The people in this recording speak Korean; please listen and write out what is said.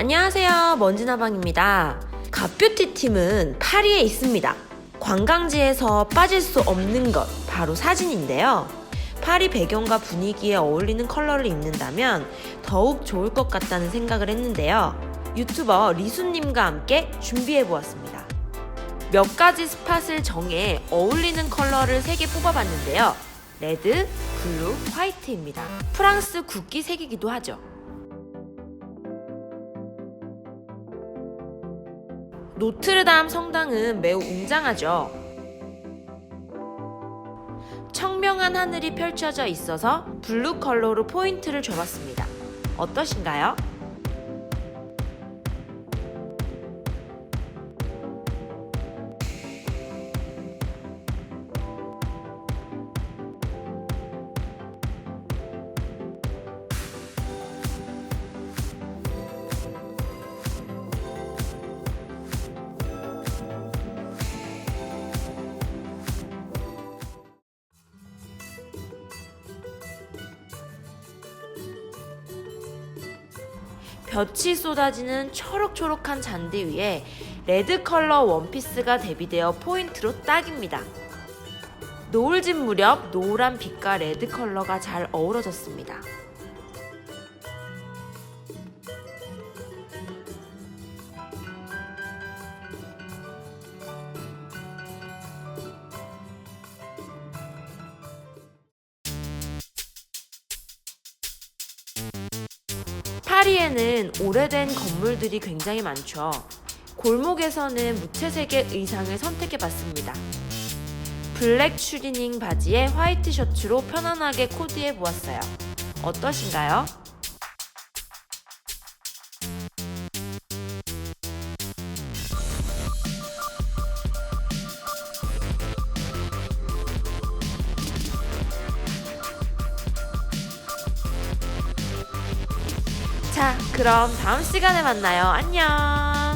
안녕하세요. 먼지나방입니다. 갓뷰티 팀은 파리에 있습니다. 관광지에서 빠질 수 없는 것, 바로 사진인데요. 파리 배경과 분위기에 어울리는 컬러를 입는다면 더욱 좋을 것 같다는 생각을 했는데요. 유튜버 리수님과 함께 준비해 보았습니다. 몇 가지 스팟을 정해 어울리는 컬러를 3개 뽑아봤는데요. 레드, 블루, 화이트입니다. 프랑스 국기 색이기도 하죠. 노트르담 성당은 매우 웅장하죠. 청명한 하늘이 펼쳐져 있어서 블루 컬러로 포인트를 줘봤습니다. 어떠신가요? 볕이 쏟아지는 초록초록한 잔디 위에 레드 컬러 원피스가 대비되어 포인트로 딱입니다. 노을진 무렵 노란 빛과 레드 컬러가 잘 어우러졌습니다. 파리에는 오래된 건물들이 굉장히 많죠. 골목에서는 무채색의 의상을 선택해 봤습니다. 블랙 추리닝 바지에 화이트 셔츠로 편안하게 코디해 보았어요. 어떠신가요? 자, 그럼 다음 시간에 만나요. 안녕!